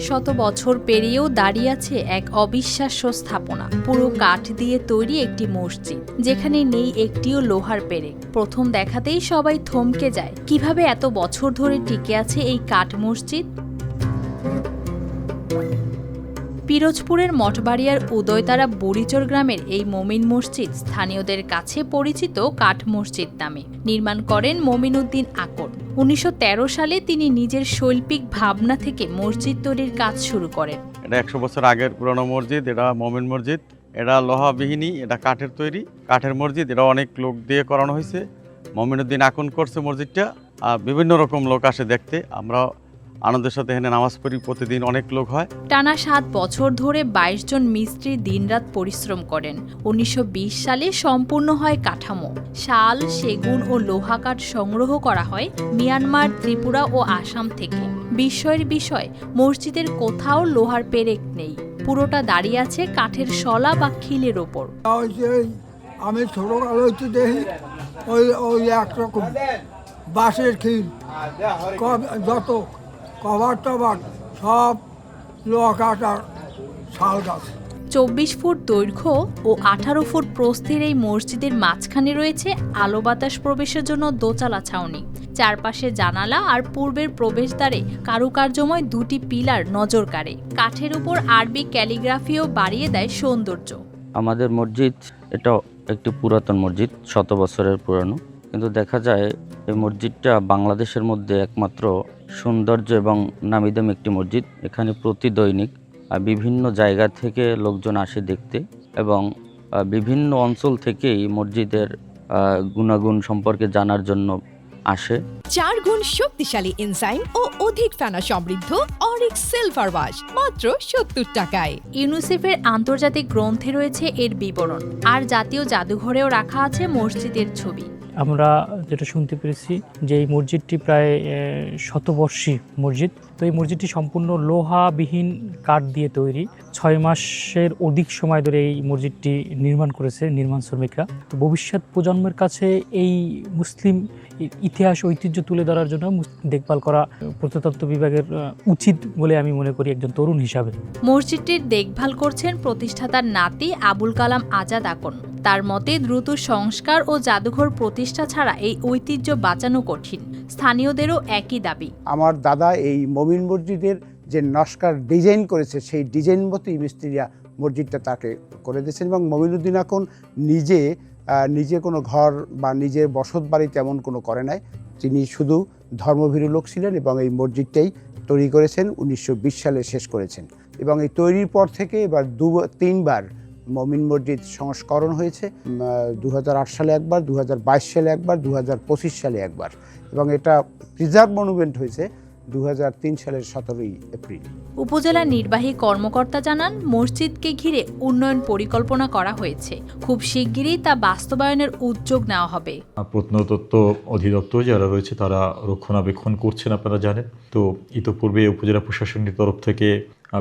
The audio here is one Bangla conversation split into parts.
শত বছর পেরিয়েও দাঁড়িয়ে আছে এক অবিশ্বাস্য স্থাপনা। পুরো কাঠ দিয়ে তৈরি একটি মসজিদ, যেখানে নেই একটিও লোহার পেরে প্রথম দেখাতেই সবাই থমকে যায়। কীভাবে এত বছর ধরে টিকে আছে এই কাঠ মসজিদ? পিরোজপুরের মঠবাড়িয়ার উদয়তারা বুড়িচর গ্রামের এই মমিন মসজিদ স্থানীয়দের কাছে পরিচিত কাঠ মসজিদ নামে। নির্মাণ করেন মমিন উদ্দিন আকর। উনিশশো সালে তিনি নিজের শৈল্পিক ভাবনা থেকে মসজিদ তৈরির কাজ শুরু করেন। এটা একশো বছর আগের পুরনো মসজিদ, এটা মমিন মসজিদ, এটা লোহাবিহীনী এটা কাঠের তৈরি। কাঠের মসজিদ, এটা অনেক লোক দিয়ে করানো হয়েছে। মমিনুদ্দিন আকন করছে মসজিদটা, আর বিভিন্ন রকম লোক আসে দেখতে। আমরা আনন্দের সাথে এখানে নামাজ পড়ি প্রতিদিন অনেক লোক হয়। টানা সাত বছর ধরে ২২ জন মিস্ত্রি দিনরাত পরিশ্রম করেন। উনিশশো বিশ সালে সম্পূর্ণ হয় কাঠামো। শাল সেগুন ও লোহা কাঠ সংগ্রহ করা হয় মিয়ানমার ত্রিপুরা ও আসাম থেকে। বিস্ময়ের বিষয় মসজিদের কোথাও লোহার পেরেক নেই। পুরোটা দাঁড়িয়ে আছে কাঠের শলা বা খিলের ওপর। আমি ছোটোকালে হচ্ছে দেখি ওই ওই একরকম বাঁশের খিল। যত কভার টভার সব লোহা কাটার শাল গাছ। চব্বিশ ফুট দৈর্ঘ্য ও আঠারো ফুট প্রস্থের এই মসজিদের মাঝখানে রয়েছে আলো বাতাস প্রবেশের জন্য দোচালা ছাউনি। চারপাশে জানালা আর পূর্বের প্রবেশদ্বারে কারুকার্যময় দুটি পিলার নজর কাড়ে। কাঠের উপর আরবি ক্যালিগ্রাফিও বাড়িয়ে দেয় সৌন্দর্য। আমাদের মসজিদ এটা একটি পুরাতন মসজিদ শত বছরের পুরানো। কিন্তু দেখা যায় এই মসজিদটা বাংলাদেশের মধ্যে একমাত্র সৌন্দর্য এবং নামিদামি একটি মসজিদ। এখানে প্রতি দৈনিক বিভিন্ন জায়গা থেকে লোকজন আসে দেখতে এবং বিভিন্ন অঞ্চল থেকেই মসজিদের গুণাগুণ সম্পর্কে জানার জন্য আসে। চার গুণ শক্তিশালী এনজাইম ও অধিক ফেনা সমৃদ্ধ অরিক সিলভার ওয়াশ মাত্র সত্তর টাকায়। ইউনিসেফের আন্তর্জাতিক গ্রন্থে রয়েছে এর বিবরণ। আর জাতীয় জাদুঘরেও রাখা আছে মসজিদের ছবি। আমরা যেটা শুনতে পেরেছি যে এই মসজিদটি প্রায় শতবর্ষী মসজিদ। তো এই মসজিদটি সম্পূর্ণ লোহাবিহীন কাঠ দিয়ে তৈরি। ছয় মাসের অধিক সময় ধরে এই মসজিদটি নির্মাণ করেছে নির্মাণ শ্রমিকরা। তো ভবিষ্যৎ প্রজন্মের কাছে এই মুসলিম ইতিহাস, ঐতিহ্য তুলে ধরার জন্য দেখভাল করা প্রত্নতত্ত্ব বিভাগের উচিত বলে আমি মনে করি একজন তরুণ হিসাবে। মসজিদটির দেখভাল করছেন প্রতিষ্ঠাতার নাতি আবুল কালাম আজাদ আকন। তার মতে দ্রুত সংস্কার ও জাদুঘর প্রতিষ্ঠা ছাড়া এই ঐতিহ্য বাঁচানো কঠিন। স্থানীয়দেরও একই দাবি। আমার দাদা এই মমিন মসজিদের যে নস্কার ডিজাইন করেছে, সেই ডিজাইন মতোই মিস্ত্রিরা মসজিদটা তাকে করে দিয়েছেন এবং মমিনুদ্দিন এখন নিজে নিজে কোনো ঘর বা নিজের বসত বাড়ি তেমন কোনো করে নাই। তিনি শুধু ধর্মভীরু লোক ছিলেন এবং এই মসজিদটাই তৈরি করেছেন, উনিশশো বিশ সালে শেষ করেছেন। এবং এই তৈরির পর থেকে এবার দু তিনবার মমিন মসজিদ সংস্করণ হয়েছে দু হাজার আট সালে একবার দু হাজার বাইশ সালে একবার দু হাজার পঁচিশ সালে একবার। এবং এটা প্রিজার্ভ মনুমেন্ট হয়েছে। দু হাজার তিন সালের সতেরোই এপ্রিল। উপজেলা নির্বাহী কর্মকর্তা জানান মসজিদকে ঘিরে উন্নয়ন পরিকল্পনা করা হয়েছে। খুব শিগগিরই তা বাস্তবায়নের উদ্যোগ নেওয়া হবে। প্রত্নতত্ত্ব অধিদপ্তর যারা রয়েছে তারা রক্ষণাবেক্ষণ করছেন আপনারা জানেন। তো ইতোপূর্বে উপজেলা প্রশাসনের তরফ থেকে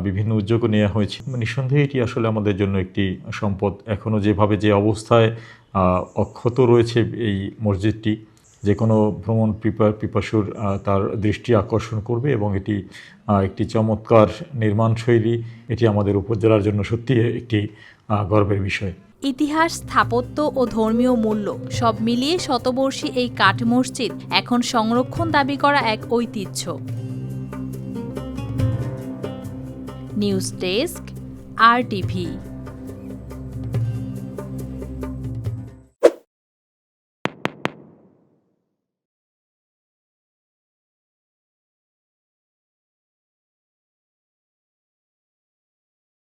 বিভিন্ন উদ্যোগও নেওয়া হয়েছে। নিঃসন্দেহে এটি আসলে আমাদের জন্য একটি সম্পদ। এখনও যেভাবে যে অবস্থায় অক্ষত রয়েছে এই মসজিদটি যে কোনো ভ্রমণ পিপা, পিপাসুর তার দৃষ্টি আকর্ষণ করবে এবং এটি একটি চমৎকার নির্মাণ শৈলী, এটি আমাদের উপজেলার জন্য সত্যি একটি গর্বের বিষয়। ইতিহাস, স্থাপত্য ও ধর্মীয় মূল্য সব মিলিয়ে শতবর্ষী এই কাঠ মসজিদ এখন সংরক্ষণ দাবি করা এক ঐতিহ্য। নিউজ ডেস্ক, আর টিভি